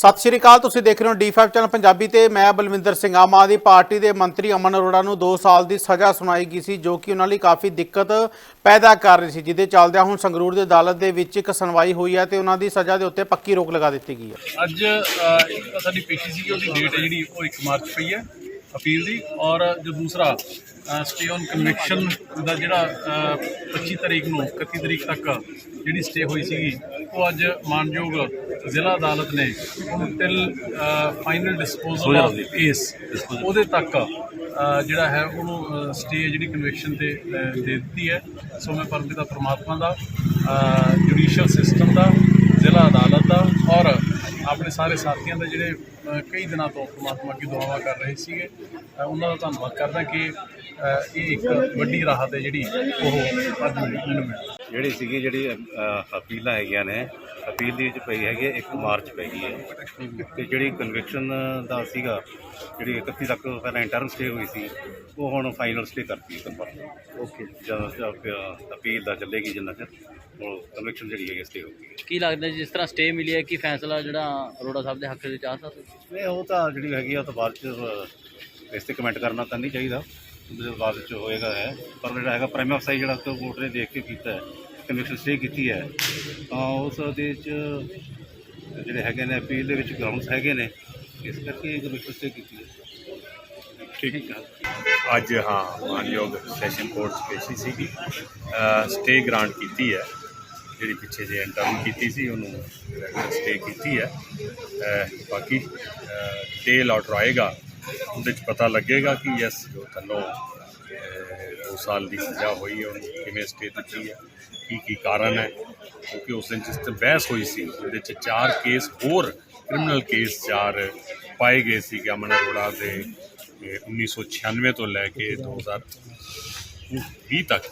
ਸਤਿ ਸ਼੍ਰੀ ਅਕਾਲ, ਤੁਸੀਂ ਦੇਖ ਰਹੇ ਹੋ D5 ਚੈਨਲ ਪੰਜਾਬੀ ਤੇ ਮੈਂ ਬਲਵਿੰਦਰ ਸਿੰਘ, ਆਮ ਆਦਮੀ ਪਾਰਟੀ ਦੇ ਮੰਤਰੀ ਅਮਨ ਅਰੋੜਾ ਨੂੰ 2 ਸਾਲ ਦੀ ਸਜ਼ਾ ਸੁਣਾਈ ਗਈ ਸੀ, ਜੋ ਕਿ ਉਹਨਾਂ ਲਈ ਕਾਫੀ ਦਿੱਕਤ ਪੈਦਾ ਕਰ ਰਹੀ ਸੀ, ਜਿਹਦੇ ਚੱਲਦਿਆਂ ਹੁਣ ਸੰਗਰੂਰ ਦੀ ਅਦਾਲਤ ਦੇ ਵਿੱਚ ਇੱਕ ਸੁਣਵਾਈ ਹੋਈ ਹੈ ਤੇ ਉਹਨਾਂ ਦੀ ਸਜ਼ਾ ਦੇ ਉੱਤੇ ਪੱਕੀ ਰੋਕ ਲਗਾ ਦਿੱਤੀ ਗਈ ਹੈ। ਅੱਜ ਇੱਕ ਤਾਂ ਸਾਡੀ ਪੇਸ਼ੀ ਸੀ, ਉਹਦੀ ਡੇਟ ਹੈ ਜਿਹੜੀ, ਉਹ 1 ਮਾਰਚ ਪਈ ਹੈ, ਅਪੀਲ ਦੀ, ਔਰ ਜੋ ਦੂਸਰਾ ਸਟੇ ਔਨ ਕਨਵਿਕਸ਼ਨ ਦਾ ਜਿਹੜਾ 25 ਤਰੀਕ ਨੂੰ 31 ਤਰੀਕ ਤੱਕ ਜਿਹੜੀ ਸਟੇ ਹੋਈ ਸੀਗੀ ਉਹ ਅੱਜ ਮਾਨਯੋਗ ਜ਼ਿਲ੍ਹਾ ਅਦਾਲਤ ਨੇ ਉਹਨੂੰ till final disposal of case ਉਹਦੇ ਤੱਕ ਜਿਹੜਾ ਹੈ ਉਹਨੂੰ ਸਟੇ ਜਿਹੜੀ ਕਨਵਿਕਸ਼ਨ ਤੇ ਦੇ ਦਿੱਤੀ ਹੈ। ਸੋ ਮੈਂ ਪਰਮਪਿਤਾ ਪ੍ਰਮਾਤਮਾ ਦਾ ਜੁਡੀਸ਼ੀਅਲ ਸਿਸਟਮ ਦਾ ਜ਼ਿਲ੍ਹਾ ਅਦਾਲਤ ਦਾ ਔਰ ਆਪਣੇ ਸਾਰੇ ਸਾਥੀਆਂ ਦਾ ਜਿਹੜੇ ਕਈ ਦਿਨਾਂ ਤੋਂ ਪ੍ਰਮਾਤਮਾ ਕੀ ਦੁਆਵਾਂ ਕਰ ਰਹੇ ਸੀਗੇ ਉਹਨਾਂ ਦਾ ਧੰਨਵਾਦ ਕਰਦਾ ਕਿ ਇਹ ਇੱਕ ਵੱਡੀ ਰਾਹਤ ਹੈ ਜਿਹੜੀ ਉਹ ਅੱਜ ਮੈਨੂੰ ਮਿਲੀ। ਜਿਹੜੀ ਸੀਗੀ ਜਿਹੜੀ ਅਪੀਲਾਂ ਹੈਗੀਆਂ ਨੇ ਅਪੀਲ ਦੀ ਵਿੱਚ ਪਈ ਹੈਗੀ ਹੈ 1 ਮਾਰਚ ਪਈ ਹੈ। ਤੇ ਜਿਹੜੀ ਕਨਵਿਕਸ਼ਨ ਦਾ ਸੀਗਾ ਜਿਹੜੀ 31 ਤੱਕ ਪਹਿਲਾਂ ਇੰਟਰਨ ਸਟੇ ਹੋਈ ਸੀ ਉਹ ਹੁਣ ਫਾਈਨਲ ਸਟੇ ਕਰਤੀ ਕੰਪਨੀ ਓਕੇ ਜਦੋਂ ਅਪੀਲ ਦਾ ਚੱਲੇਗੀ ਜਿੰਨਾ ਚਿਰ ਉਹ ਕਨਵਿਕਸ਼ਨ ਜਿਹੜੀ ਹੈਗੀ ਸਟੇ ਹੋਊਗੀ। ਕੀ ਲੱਗਦਾ ਜੀ, ਜਿਸ ਤਰ੍ਹਾਂ ਸਟੇ ਮਿਲੀ ਹੈ ਕਿ ਫੈਸਲਾ ਜਿਹੜਾ ਅਰੋੜਾ ਸਾਹਿਬ ਦੇ ਹੱਕ ਵਿੱਚ ਆ ਸਕਦਾ? ਨਹੀਂ ਉਹ ਤਾਂ ਜਿਹੜੀ ਹੈਗੀ ਆ ਉਹ ਤੋਂ ਬਾਅਦ ਚ ਇਸ ਤੇ ਕਮੈਂਟ ਕਰਨਾ ਤਾਂ ਨਹੀਂ ਚਾਹੀਦਾ। ਬਾਅਦ ਚ ਹੋਏਗਾ ਹੈ। ਪਰ ਜਿਹੜਾ ਹੈਗਾ ਪ੍ਰਾਈਮ ਅਫਸਾਈ ਜਿਹੜਾ ਤੋਂ ਕੋਰਟ ਨੇ ਦੇਖ ਕੇ ਕੀਤਾ ਹੈ ਕਨਵਿਕਸ਼ਨ ਸਟੇ ਕੀਤੀ ਹੈ। ਤਾਂ ਉਸ ਦੇ ਚ ਜਿਹੜੇ ਹੈਗੇ ਨੇ ਅਪੀਲ ਦੇ ਵਿੱਚ ਗਰਾਊਂਡਸ ਹੈਗੇ ਨੇ, ਇਸ ਕਰਕੇ ਕਨਵਿਕਸ਼ਨ ਸਟੇ ਕੀਤੀ ਹੈ। ਠੀਕ ਹੈ। ਅੱਜ ਹਾਂ, ਮਾਨਯੋਗ ਸੈਸ਼ਨ ਕੋਰਟ 'ਚ ਪੇਸ਼ੀ ਸੀਗੀ। ਸਟੇ ਗ੍ਰਾਂਟ ਕੀਤੀ ਹੈ। ਜਿਹੜੀ ਪਿੱਛੇ ਜੇ ਇੰਟਰਨ ਕੀਤੀ ਸੀ, ਉਹਨੂੰ ਸਟੇ ਕੀਤੀ ਹੈ। ਬਾਕੀ ਡਿਟੇਲ ਆਰਡਰ ਆਏਗਾ। ਉਹਦੇ 'ਚ ਪਤਾ ਲੱਗੇਗਾ ਕਿ ਯੈਸ ਜੋ ਤੁਹਾਨੂੰ ਅਹ, ਦੋ ਸਾਲ ਦੀ ਸਜ਼ਾ ਹੋਈ ਹੈ ਉਹਨੂੰ ਕਿਵੇਂ ਸਟੇ ਦਿੱਤੀ ਹੈ ਕੀ ਕੀ ਕਾਰਨ ਹੈ ਕਿਉਂਕਿ ਉਸ ਦਿਨ ਜਿਸ ਤੇ ਬਹਿਸ ਹੋਈ ਸੀ ਉਹਦੇ 'ਚ ਚਾਰ ਕੇਸ ਹੋਰ ਕ੍ਰਿਮੀਨਲ ਕੇਸ ਚਾਰ ਪਾਏ ਗਏ ਸੀ ਕਿ ਅਮਨ ਅਰੋੜਾ ਦੇ ਇਹ 1996 ਤੋਂ ਲੈ ਕੇ 2020 ਤੱਕ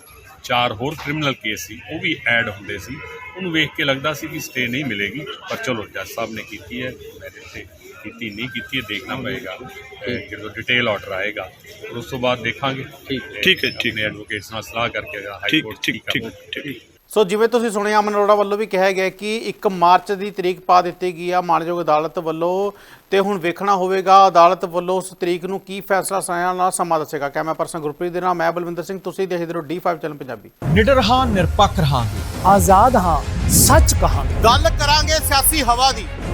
ਚਾਰ ਹੋਰ ਕ੍ਰਿਮੀਨਲ ਕੇਸ ਸੀ ਉਹ ਵੀ ਐਡ ਹੁੰਦੇ ਸੀ। ਉਹਨੂੰ ਵੇਖ ਕੇ ਲੱਗਦਾ ਸੀ ਕਿ ਸਟੇ ਨਹੀਂ ਮਿਲੇਗੀ ਪਰ ਚਲੋ ਜੱਜ ਸਾਹਿਬ ਨੇ ਕੀਤੀ ਹੈ ਮੇਰੇ ਤੇ ਕੀਤੀ ਨਹੀਂ ਕੀਤੀ ਦੇਖਣਾ ਪਏਗਾ। ਅਹ ਜਦੋਂ ਡਿਟੇਲ ਆਰਡਰ ਆਏਗਾ ਫਿਰ ਉਸ ਤੋਂ ਬਾਅਦ ਦੇਖਾਂਗੇ। ਠੀਕ। ਠੀਕ ਹੈ ਠੀਕ। ਹੈ ਐਡਵੋਕੇਟਸ ਨਾਲ ਸਲਾਹ ਕਰਕੇ ਹਾਈ ਕੋਰਟ ਠੀਕ ਠੀਕ ਠੀਕ ਸੋ ਜਿਵੇਂ ਤੁਸੀਂ ਸੁਣਿਆ ਅਮਨ ਅਰੋੜਾ ਵੱਲੋਂ ਵੀ ਕਿਹਾ ਗਿਆ ਕਿ 1 ਮਾਰਚ ਦੀ ਤਰੀਕ ਪਾ ਦਿੱਤੀ ਗਈ ਆ ਮਾਨਯੋਗ ਅਦਾਲਤ ਵੱਲੋਂ ਤੇ ਹੁਣ ਵੇਖਣਾ ਹੋਵੇਗਾ ਅਦਾਲਤ ਵੱਲੋਂ ਉਸ ਤਰੀਕ ਨੂੰ ਕੀ ਫੈਸਲਾ ਸੁਣਾਇਆ ਨਾਲ ਸਮਾਂ ਦੱਸੇਗਾ। ਕੈਮਰਾ ਪਰਸਨ ਗੁਰਪ੍ਰੀਤ ਦੇ ਨਾਲ ਮੈਂ ਬਲਵਿੰਦਰ ਸਿੰਘ ਤੁਸੀਂ ਦੇਖਦੇ ਰਹੋ D5 ਚੈਨਲ ਪੰਜਾਬੀ। ਨਿਡਰ ਹਾਂ ਨਿਰਪੱਖ ਰਹਾਂਗੇ। ਆਜ਼ਾਦ ਹਾਂ ਸੱਚ ਕਹਾਂਗੇ। ਗੱਲ ਕਰਾਂਗੇ ਸਿਆਸੀ ਹਵਾ ਦੀ।